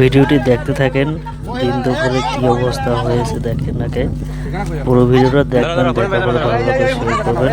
ভিডিওটি দেখতে থাকেন, দিন দুপুরে কি অবস্থা হয়েছে দেখেন আগে। পুরো ভিডিওটা দেখবেন দেখার পরে ভালো লাগে শেয়ার করবেন।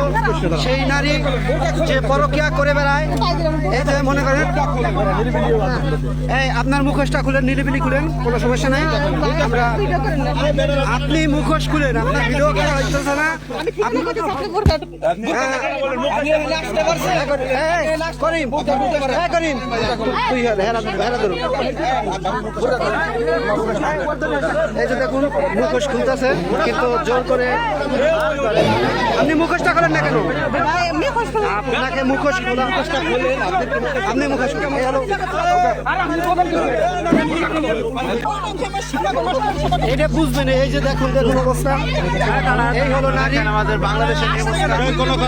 সেই নারী যে পরকিয়া করে বেড়ায় মনে করেন আপনার মুখোশটা খুলেন নিলিবিলি খুলেন, কোনো সমস্যা নাই। আমরা আপনি মুখোশ খুলেন, আপনার ভিডিও করা হইতেছে না। মুখোশ খুলতেছে, কিন্তু জোর করে আপনি মুখোশটা করেন না কেন? আপনাকে মুখোশ খোলা মুখোশটা খুলেন আপনি মুখোশ খুলেন এই হলো এটা বুঝবেন এই যে দেখুন দেখুন অবস্থা। এই হলো নারী। আমাদের বাংলাদেশের কোনো কথা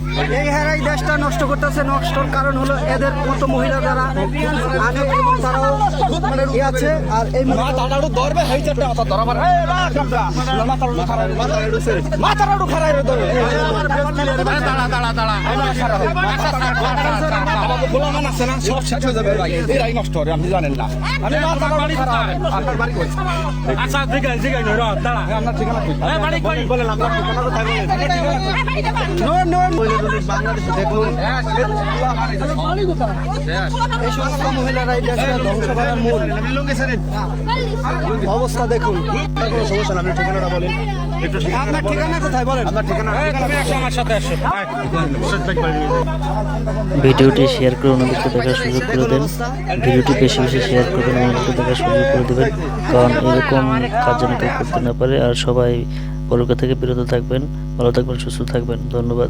এই হেরাই দেশটা নষ্ট করতেছে নষ্টর কারণ হলো এদের মতো মহিলা যারা আগে তারাও আছে আর এই ধরবে মান আছে সব শেষ হয়ে যাবে ভাই এরাই নষ্ট হবে আপনি জানেন না আমি আপনার বাড়ি কই আচ্ছা জিগাই জিগাই র দাঁড়া আপনার ঠিকানা কই এ বাড়ি কই বলেন আপনার ঠিকানা কোথায় বলেন নো নো বাংলাদেশে দেখুন এই সমস্ত মহিলারা এই দেশটা ধ্বংস করার মূল। অবস্থা দেখুন। কোনো সমস্যা না আপনি ঠিকানাটা বলেন। আপনার ঠিকানা কোথায় বলেন? আপনার ঠিকানা। আমার সাথে আসো। ভিডিওটি শেয়ার করে অন্যদেরকে দেখার সুযোগ করে দেন। ভিডিওটি বেশি বেশি শেয়ার করবেন অন্যদেরকে দেখার সুযোগ করে দেবেন। কারণ এরকম কাজ যেন কেউ করতে না পারে। আর সবাই পরকা থেকে বিরত থাকবেন। ভালো থাকবেন সুস্থ থাকবেন। ধন্যবাদ।